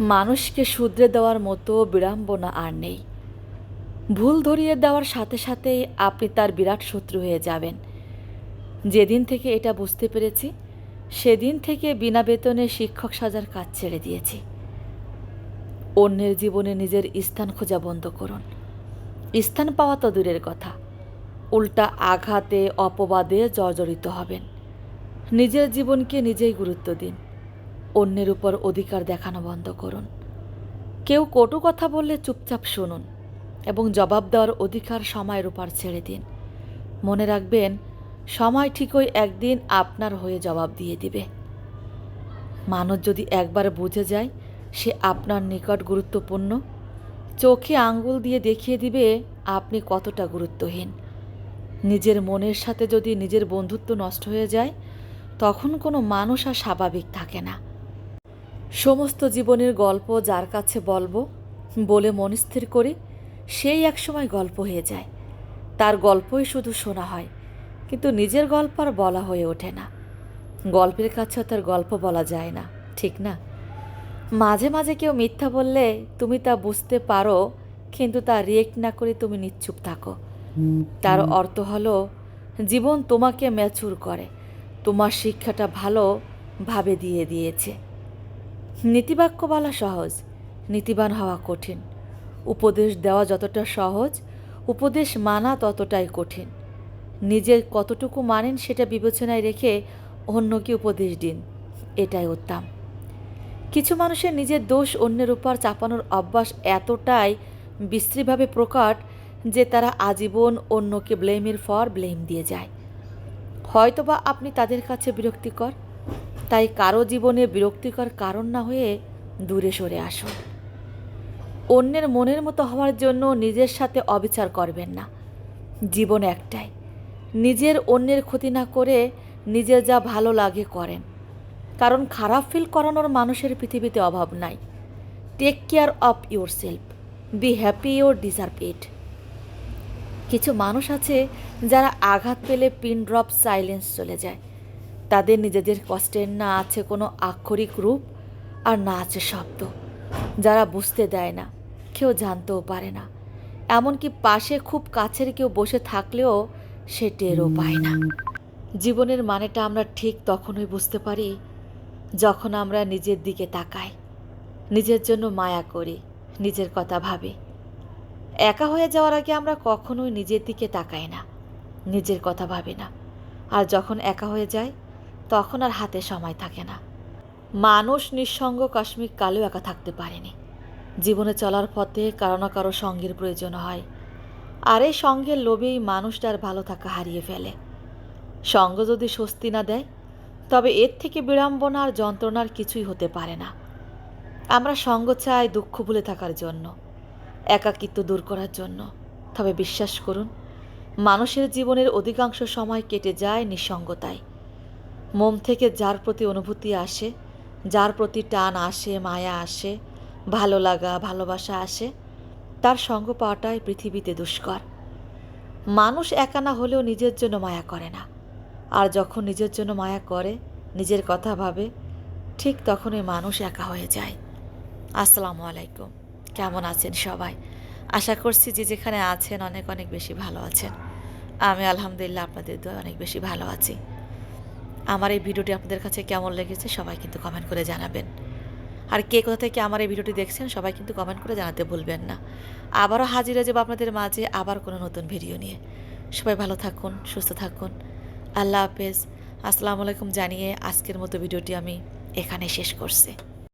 মানুষকে শুধরে দেওয়ার মতো বিড়ম্বনা আর নেই। ভুল ধরিয়ে দেওয়ার সাথে সাথেই আপনি তার বিরাট শত্রু হয়ে যাবেন। যেদিন থেকে এটা বুঝতে পেরেছি, সেদিন থেকে বিনা বেতনে শিক্ষক সাজার কাজ ছেড়ে দিয়েছি। অন্যের জীবনে নিজের স্থান খোঁজা বন্ধ করুন। স্থান পাওয়া তো দূরের কথা। উল্টা আঘাতে, অপবাদে জর্জরিত হবেন। নিজের জীবনকে নিজেই গুরুত্ব দিন। অন্যের উপর অধিকার দেখানো বন্ধ করুন। কেউ কটু কথা বললে চুপচাপ শুনুন এবং জবাব দেওয়ার অধিকার সময়ের উপর ছেড়ে দিন। মনে রাখবেন, সময় ঠিকই একদিন আপনার হয়ে জবাব দিয়ে দিবে। মানুষ যদি একবার বুঝে যায়, সে আপনার নিকট গুরুত্বপূর্ণ। চোখে আঙ্গুল দিয়ে দেখিয়ে দিবে, আপনি কতটা গুরুত্বহীন। নিজের মনের সাথে যদি নিজের বন্ধুত্ব নষ্ট হয়ে যায়, তখন কোনো মানুষ আর স্বাভাবিক থাকে না। সমস্ত জীবনের গল্প যার কাছে বলব বলে মনস্থির করি সেই একসময় গল্প হয়ে যায়। তার গল্পই শুধু শোনা হয়, কিন্তু নিজের গল্প আর বলা হয়ে ওঠে না। গল্পের কাছেও তার গল্প বলা যায় না, ঠিক না? মাঝে মাঝে কেউ মিথ্যা বললে তুমি তা বুঝতে পারো, কিন্তু তা রিয়েক্ট না করে তুমি নিশ্চুপ থাকো। তার অর্থ হলো, জীবন তোমাকে ম্যাচুর করে, তোমার শিক্ষাটা ভালোভাবে দিয়ে দিয়েছে। নীতিবাক্য বলা সহজ, নীতিবান হওয়া কঠিন। উপদেশ দেওয়া যতটা সহজ, উপদেশ মানা ততটাই কঠিন। নিজের কতটুকু মানেন সেটা বিবেচনায় রেখে অন্যকে উপদেশ দিন, এটাই উত্তম। কিছু মানুষের নিজের দোষ অন্যের উপর চাপানোর অভ্যাস এতটাই বিশ্রীভাবে প্রকট যে তারা আজীবন অন্যকে ব্লেমের ফর ব্লেম দিয়ে যায়। হয়তোবা আপনি তাদের কাছে বিরক্তিকর তাই কারও জীবনে বিরক্তিকর কারণ না হয়ে দূরে সরে আসুন অন্যের মনের মতো হওয়ার জন্য নিজের সাথে অবিচার করবেন না। জীবন একটাই। নিজের অন্যের ক্ষতি না করে নিজের যা ভালো লাগে করেন। কারণ খারাপ ফিল করানোর মানুষের পৃথিবীতে অভাব নাই। Take care of yourself be happy your deserve it কিছু মানুষ আছে যারা আঘাত পেলে পিন ড্রপ সাইলেন্স চলে যায়। তাদের নিজেদের কষ্টের না আছে কোনো আক্ষরিক রূপ আর না আছে শব্দ। যারা বুঝতে দেয় না, কেউ জানতেও পারে না। এমনকি পাশে খুব কাছের কেউ বসে থাকলেও সে টেরও পায় না। জীবনের মানেটা আমরা ঠিক তখনই বুঝতে পারি যখন আমরা নিজের দিকে তাকাই, নিজের জন্য মায়া করি, নিজের কথা ভাবি। একা হয়ে যাওয়ার আগে আমরা কখনোই নিজের দিকে তাকাই না, নিজের কথা ভাবি না। আর যখন একা হয়ে যায় তখন আর হাতে সময় থাকে না। মানুষ নিঃসঙ্গ কশ্মিক কালেও একা থাকতে পারেনি। জীবনে চলার পথে কারও না কারও সঙ্গের প্রয়োজন হয়। আর এই সঙ্গের লোভেই মানুষটার ভালো থাকা হারিয়ে ফেলে। সঙ্গ যদি স্বস্তি না দেয়, তবে এর থেকে বিড়ম্বনা আর যন্ত্রণার কিছুই হতে পারে না। আমরা সঙ্গ চাই দুঃখ ভুলে থাকার জন্য, একাকিত্ব দূর করার জন্য। তবে বিশ্বাস করুন, মানুষের জীবনের অধিকাংশ সময় কেটে যায় নিঃসঙ্গতায়। মন থেকে যার প্রতি অনুভূতি আসে, যার প্রতি টান আসে, মায়া আসে, ভালো লাগা, ভালোবাসা আসে, তার সঙ্গ পাওয়াটাই পৃথিবীতে দুষ্কর। মানুষ একা না হলেও নিজের জন্য মায়া করে না। আর যখন নিজের জন্য মায়া করে, নিজের কথা ভাবে, ঠিক তখনই মানুষ একা হয়ে যায়। আসসালামু আলাইকুম। কেমন আছেন সবাই? আশা করছি যে যেখানে আছেন অনেক অনেক বেশি ভালো আছেন। আমি আলহামদুলিল্লাহ আপনাদের দোয়া অনেক বেশি ভালো আছি। আমার এই ভিডিওটি আপনাদের কাছে কেমন লেগেছে সবাই কিন্তু কমেন্ট করে জানাবেন। আর কে কোথা থেকে আমার এই ভিডিওটি দেখছেন সবাই কিন্তু কমেন্ট করে জানাতে ভুলবেন না। আবারও হাজির হয়ে যাব আপনাদের মাঝে আবার কোনো নতুন ভিডিও নিয়ে। সবাই ভালো থাকুন, সুস্থ থাকুন। আল্লাহ হাফেজ। আসসালামু আলাইকুম জানিয়ে আজকের মতো ভিডিওটি আমি এখানে শেষ করছি।